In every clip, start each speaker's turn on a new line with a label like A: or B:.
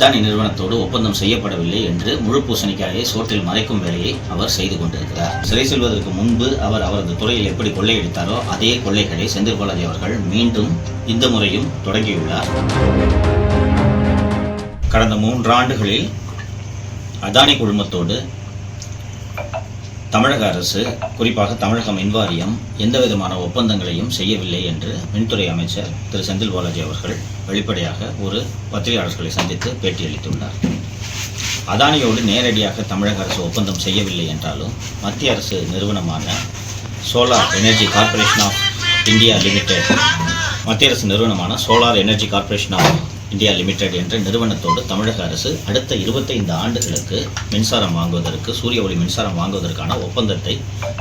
A: அதானி நிறுவனத்தோடு ஒப்பந்தம் செய்யப்படவில்லை என்று முழு பூசணிக்காயை சோற்றில் மறைக்கும் வேலையை அவர் செய்து கொண்டிருக்கிறார். சிறை செல்வதற்கு முன்பு அவர் அவரது துறையில் எப்படி கொள்ளையடித்தாரோ அதே கொள்ளைகளை செந்தில் பாலாஜி அவர்கள் மீண்டும் இந்த முறையும் தொடங்கியுள்ளார். கடந்த மூன்றாண்டுகளில் அதானி குழுமத்தோடு தமிழக அரசு குறிப்பாக தமிழக மின்வாரியம் எந்த விதமான ஒப்பந்தங்களையும் செய்யவில்லை என்று மின்துறை அமைச்சர் திரு செந்தில் பாலாஜி அவர்கள் வெளிப்படையாக ஒரு பத்திரிகையாளர்களை சந்தித்து பேட்டியளித்துள்ளார் அதானியோடு நேரடியாக தமிழக அரசு ஒப்பந்தம் செய்யவில்லை என்றாலும் மத்திய அரசு நிறுவனமான solar energy corporation of India limited மத்திய அரசு நிறுவனமான solar energy corporation of India limited என்ற நிறுவனத்தோடு தமிழக அரசு அடுத்த இருபத்தைந்து ஆண்டுகளுக்கு மின்சாரம் வாங்குவதற்கு சூரிய ஒளி மின்சாரம் வாங்குவதற்கான ஒப்பந்தத்தை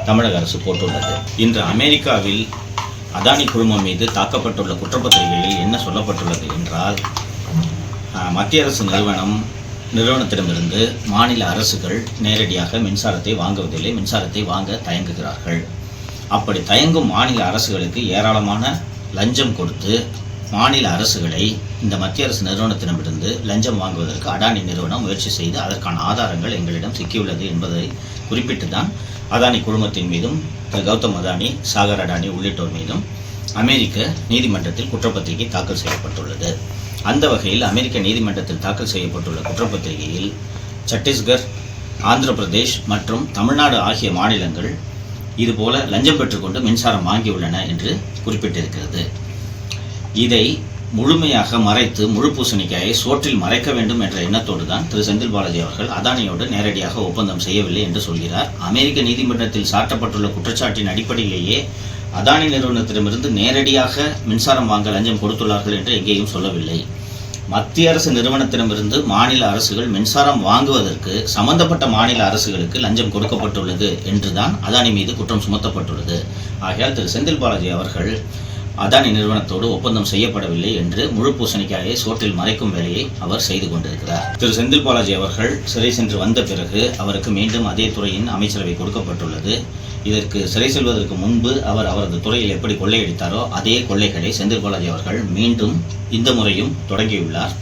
A: தமிழக அரசு போட்டுள்ளது. இன்று அமெரிக்காவில் அதானி குழுமம் மீது தாக்கப்பட்டுள்ள குற்றப்பத்திரிகையில் என்ன சொல்லப்பட்டுள்ளது என்றால் மத்திய அரசு நிறுவனம் நிறுவனத்திடமிருந்து மாநில அரசுகள் நேரடியாக மின்சாரத்தை வாங்குவதில்லை மின்சாரத்தை வாங்க தயங்குகிறார்கள். அப்படி தயங்கும் மாநில அரசுகளுக்கு ஏராளமான லஞ்சம் கொடுத்து மாநில அரசுகளை இந்த மத்திய அரசு நிறுவனத்திடமிருந்து லஞ்சம் வாங்குவதற்கு அடானி நிறுவனம் முயற்சி செய்து அதற்கான ஆதாரங்கள் எங்களிடம் சிக்கியுள்ளது என்பதை குறிப்பிட்டு தான் அதானி குழுமத்தின் மீதும் திரு. கௌதம் அதானி சாகர் அடானி உள்ளிட்டோர் மீதும் அமெரிக்க நீதிமன்றத்தில் குற்றப்பத்திரிகை தாக்கல் செய்யப்பட்டுள்ளது. அந்த வகையில் அமெரிக்க நீதிமன்றத்தில் தாக்கல் செய்யப்பட்டுள்ள குற்றப்பத்திரிகையில் சத்தீஸ்கர் ஆந்திர பிரதேஷ் மற்றும் தமிழ்நாடு ஆகிய மாநிலங்கள் இதுபோல லஞ்சம் பெற்றுக்கொண்டு மின்சாரம் வாங்கியுள்ளன என்று குறிப்பிட்டிருக்கிறது. இதை முழுமையாக மறைத்து முழு பூசணிக்காயை சோற்றில் மறைக்க வேண்டும் என்ற எண்ணத்தோடு தான் திரு செந்தில் பாலாஜி அவர்கள் அதானியோடு நேரடியாக ஒப்பந்தம் செய்யவில்லை என்று சொல்கிறார். அமெரிக்க நீதிமன்றத்தில் சாட்டப்பட்டுள்ள குற்றச்சாட்டின் அடிப்படையிலேயே அதானி நிறுவனத்திடமிருந்து நேரடியாக மின்சாரம் வாங்க லஞ்சம் கொடுத்துள்ளார்கள் என்று எங்கேயும் சொல்லவில்லை. மத்திய அரசு நிறுவனத்திடமிருந்து மாநில அரசுகள் மின்சாரம் வாங்குவதற்கு சம்பந்தப்பட்ட மாநில அரசுகளுக்கு லஞ்சம் கொடுக்கப்பட்டுள்ளது என்றுதான் அதானி மீது குற்றம் சுமத்தப்பட்டுள்ளது. ஆகையால் திரு செந்தில் பாலாஜி அவர்கள் அதானி நிறுவனத்தோடு ஒப்பந்தம் செய்யப்படவில்லை என்று முழு பூசணிக்காயை சோற்றில் மறைக்கும் வேலையை அவர் செய்து கொண்டிருக்கிறார். திரு செந்தில் பாலாஜி அவர்கள் சிறை சென்று வந்த பிறகு அவருக்கு மீண்டும் அதே துறையின் அமைச்சரவை கொடுக்கப்பட்டுள்ளது. இதற்கு சிறை செல்வதற்கு முன்பு அவர் அவரது துறையில் எப்படி கொள்ளையடித்தாரோ அதே கொள்ளைகளை செந்தில் பாலாஜி அவர்கள் மீண்டும் இந்த முறையும் தொடங்கியுள்ளார்.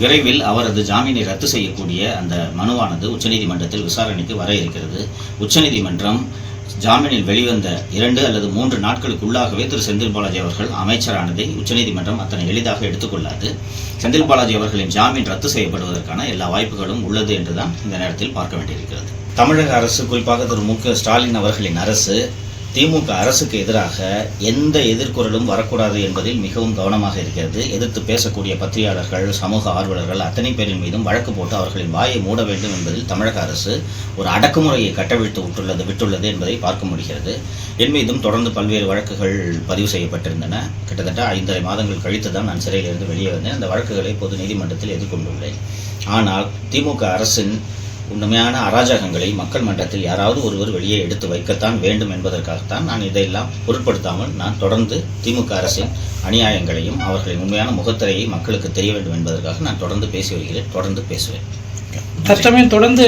A: விரைவில் அவரது ஜாமீனை ரத்து செய்யக்கூடிய அந்த மனுவானது உச்சநீதிமன்றத்தில் விசாரணைக்கு வர இருக்கிறது. உச்சநீதிமன்றம் ஜாமீனில் வெளிவந்த இரண்டு அல்லது மூன்று நாட்களுக்குள்ளாகவே திரு. செந்தில் பாலாஜி அவர்கள் அமைச்சரானதை உச்சநீதிமன்றம் அத்தனை எளிதாக எடுத்துக்கொள்ளாது. செந்தில் பாலாஜி அவர்களின் ஜாமீன் ரத்து செய்யப்படுவதற்கான எல்லா வாய்ப்புகளும் உள்ளது என்றுதான் இந்த நேரத்தில் பார்க்க வேண்டியிருக்கிறது. தமிழக அரசு குறிப்பாக திரு. மு. க. ஸ்டாலின் அவர்களின் அரசு திமுக அரசுக்கு எதிராக எந்த எதிர்குரலும் வரக்கூடாது என்பதில் மிகவும் கவனமாக இருக்கிறது. எதிர்த்து பேசக்கூடிய பத்திரிகையாளர்கள் சமூக ஆர்வலர்கள் அத்தனை பேரின் மீதும் வழக்கு போட்டு அவர்களின் வாயை மூட வேண்டும் என்பதில் தமிழக அரசு ஒரு அடக்குமுறையை கட்டவிழ்த்து விட்டுள்ளது விட்டுள்ளது என்பதை பார்க்க முடிகிறது. என் மீதும் தொடர்ந்து பல்வேறு வழக்குகள் பதிவு செய்யப்பட்டிருந்தன. கிட்டத்தட்ட ஐந்தரை மாதங்கள் கழித்து தான் நான் சிறையிலிருந்து வெளியே வந்தேன். அந்த வழக்குகளை பொது நீதிமன்றத்தில் எதிர்கொண்டுள்ளேன். ஆனால் திமுக அரசின் உண்மையான அராஜகங்களை மக்கள் மன்றத்தில் யாராவது ஒருவர் வெளியே எடுத்து வைக்கத்தான் வேண்டும் என்பதற்காகத்தான் நான் இதையெல்லாம் பொருட்படுத்தாமல் நான் தொடர்ந்து திமுக அரசின் அநியாயங்களையும் அவர்களின் உண்மையான முகத்திரையை மக்களுக்கு தெரிய வேண்டும் என்பதற்காக நான் தொடர்ந்து பேசி வருகிறேன் தொடர்ந்து பேசுவேன்.
B: தற்சமயம் தொடர்ந்து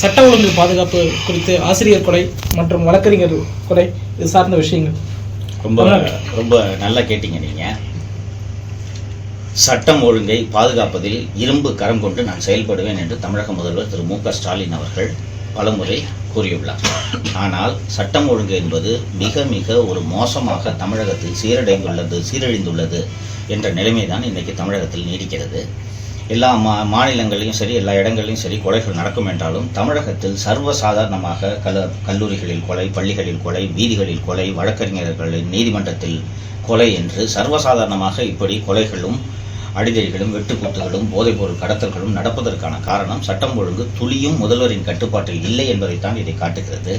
B: சட்ட ஒழுங்கு பாதுகாப்பு குறித்து ஆசிரியர் கொலை மற்றும் வழக்கறிஞர் கொலை இது சார்ந்த விஷயங்கள்.
A: ரொம்ப ரொம்ப நல்லா கேட்டீங்க நீங்கள் சட்டம் ஒழுங்கை பாதுகாப்பதில் இரும்பு கரம் கொண்டு நான் செயல்படுவேன் என்று தமிழக முதல்வர் திரு மு ஸ்டாலின் அவர்கள் பலமுறை கூறியுள்ளார். ஆனால் சட்டம் ஒழுங்கு என்பது மிக மிக ஒரு மோசமாக தமிழகத்தில் சீரடைந்துள்ளது சீரழிந்துள்ளது என்ற நிலைமைதான் இன்றைக்கு தமிழகத்தில் நீடிக்கிறது. எல்லா மா மாநிலங்களையும் சரி எல்லா இடங்களிலும் சரி கொலைகள் நடக்கும் என்றாலும் தமிழகத்தில் சர்வசாதாரணமாக கல கல்லூரிகளில் கொலை பள்ளிகளில் கொலை வீதிகளில் கொலை வழக்கறிஞர்களின் நீதிமன்றத்தில் கொலை என்று சர்வசாதாரணமாக இப்படி கொலைகளும் அடிதடிகளும் வெட்டுக்கூத்துகளும் போதைப்பொருள் கடத்தல்களும் நடப்பதற்கான காரணம் சட்டம் ஒழுங்கு துளியும் முதல்வரின் கட்டுப்பாட்டில் இல்லை என்பதைத்தான் இதை காட்டுகிறது.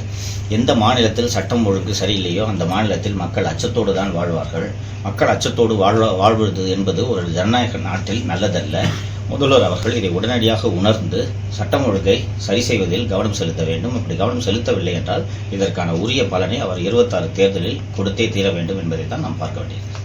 A: எந்த மாநிலத்தில் சட்டம் ஒழுங்கு சரியில்லையோ அந்த மாநிலத்தில் மக்கள் அச்சத்தோடு தான் வாழ்வார்கள். மக்கள் அச்சத்தோடு வாழ்வா வாழ்வது என்பது ஒரு ஜனநாயக நாட்டில் நல்லதல்ல. முதல்வர் அவர்கள் இதை உடனடியாக உணர்ந்து சட்டம் ஒழுங்கை சரி செய்வதில் கவனம் செலுத்த வேண்டும். அப்படி கவனம் செலுத்தவில்லை என்றால் இதற்கான உரிய பலனை அவர் இருபத்தாறு தேர்தலில் கொடுத்தே தீர வேண்டும் என்பதை தான் நாம் பார்க்க வேண்டியது